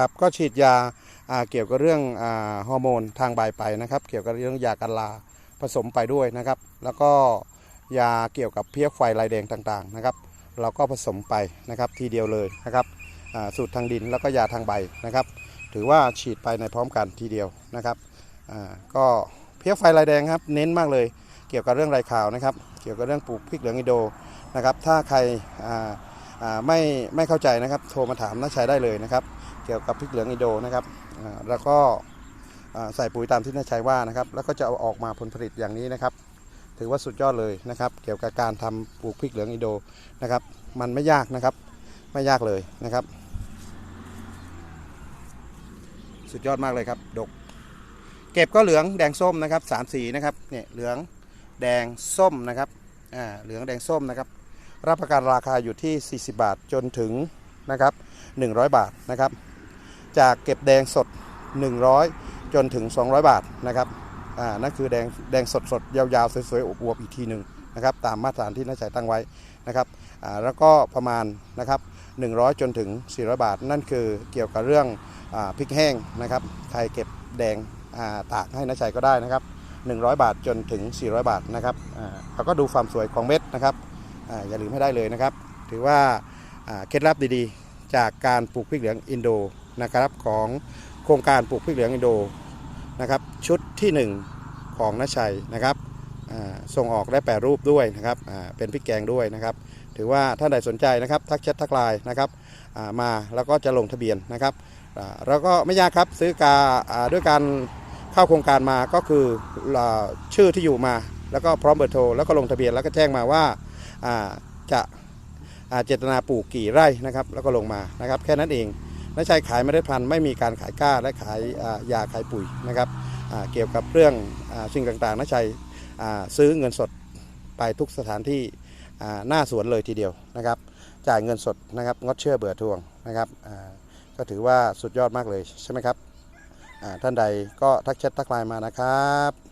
ครับก็ฉีดยาเกี่ยวกับเรื่องอฮอร์โมนทางใบไปนะครับ เกี่ยวกับเรื่องยากันลาผสมไปด้วยนะครับ แล้วก็ยาเกี่ยวกับเพี้ยไฟลายแดงต่างๆนะครับ เราก็ผสมไปนะครับทีเดียวเลยนะครับสูตรทางดินแล้วก็ยาทางใบนะครับ ถือว่าฉีดไปในพร้อมกันทีเดียวนะครับก็เพี้ยไฟลายแดงครับเน้นมากเลย เกี่ยวกับเรื่องไรข่าวนะครับ เกี่ยวกับเรื่องปลูกพริกเหลืองอินโดนะครับ ถ้าใคร ไม่ไม่เข้าใจนะครับโทรมาถามน้าชัยได้เลยนะครับ เกี่ยวกับพริกเหลืองอิโดนะครับแล้วก็ใส่ปุ๋ยตามที่น้าชัยว่านะครับ แล้วก็จะเอาออกมาผลผลิตอย่างนี้นะครับ ถือว่าสุดยอดเลยนะครับ เกี่ยวกับการทำปลูกพริกเหลืองอิโดนะครับ มันไม่ยากนะครับ ไม่ยากเลยนะครับ สุดยอดมากเลยครับดก เก็บก็เหลืองแดงส้มนะครับสามสีนะครับเนี่ยเหลืองแดงส้มนะครับอ่าเหลืองแดงส้มนะครับ รับประกันราคาอยู่ที่ 40 บาทจนถึงนะครับ100 บาทนะครับ จากเก็บแดงสด 100 จนถึง 200 บาทนะครับอ่านั่นคือแดงแดงสดสดยาวๆ สวยๆอวบๆอีกทีหนึ่งนะครับตามมาตรฐานที่นักชัยตั้งไว้นะครับอ่าแล้วก็ประมาณนะครับ100 จนถึง 400 บาท นั่นคือเกี่ยวกับเรื่องอ่าพริกแห้งนะครับใครเก็บแดงอ่าตากให้นักชัยก็ได้นะครับ100 บาทจนถึง 400 บาทนะครับอ่าเราก็ดูความสวยของเม็ดนะครับ อย่าลืมให้ได้เลยนะครับ ถือว่าเคล็ดลับดีๆ จากการปลูกพริกเหลืองอินโดนะครับของโครงการปลูกพริกเหลืองอินโดนะครับชุดที่ 1 ของนชัยนะครับส่งออกและแปรรูปด้วยนะครับเป็นพริกแกงด้วยนะครับ ถือว่าท่านใดสนใจนะครับทักแชททักไลน์นะครับมาแล้วก็จะลงทะเบียนนะครับอ่าแล้วก็ไม่ยากครับซื้อกาด้วยการเข้าโครงการมาก็คือชื่อที่อยู่มา แล้วก็พร้อมเบอร์โทรแล้วก็ลงทะเบียนแล้วก็แจ้งมาว่าจะเจตนาปลูกกี่ไร่นะครับ แล้วก็ลงมานะครับ แค่นั้นเองนักชัยขายเมล็ดพันธุ์ไม่มีการขายกล้าและขายยาขายปุ๋ยนะครับเกี่ยวกับเรื่องสิ่งต่างๆนักชัยซื้อเงินสดไปทุกสถานที่หน้าสวนเลยทีเดียวนะครับ จ่ายเงินสดนะครับงดเชื่อเบื่อทวงนะครับก็ถือว่าสุดยอดมากเลยใช่ไหมครับท่านใดก็ทักแชททักไลน์มานะครับ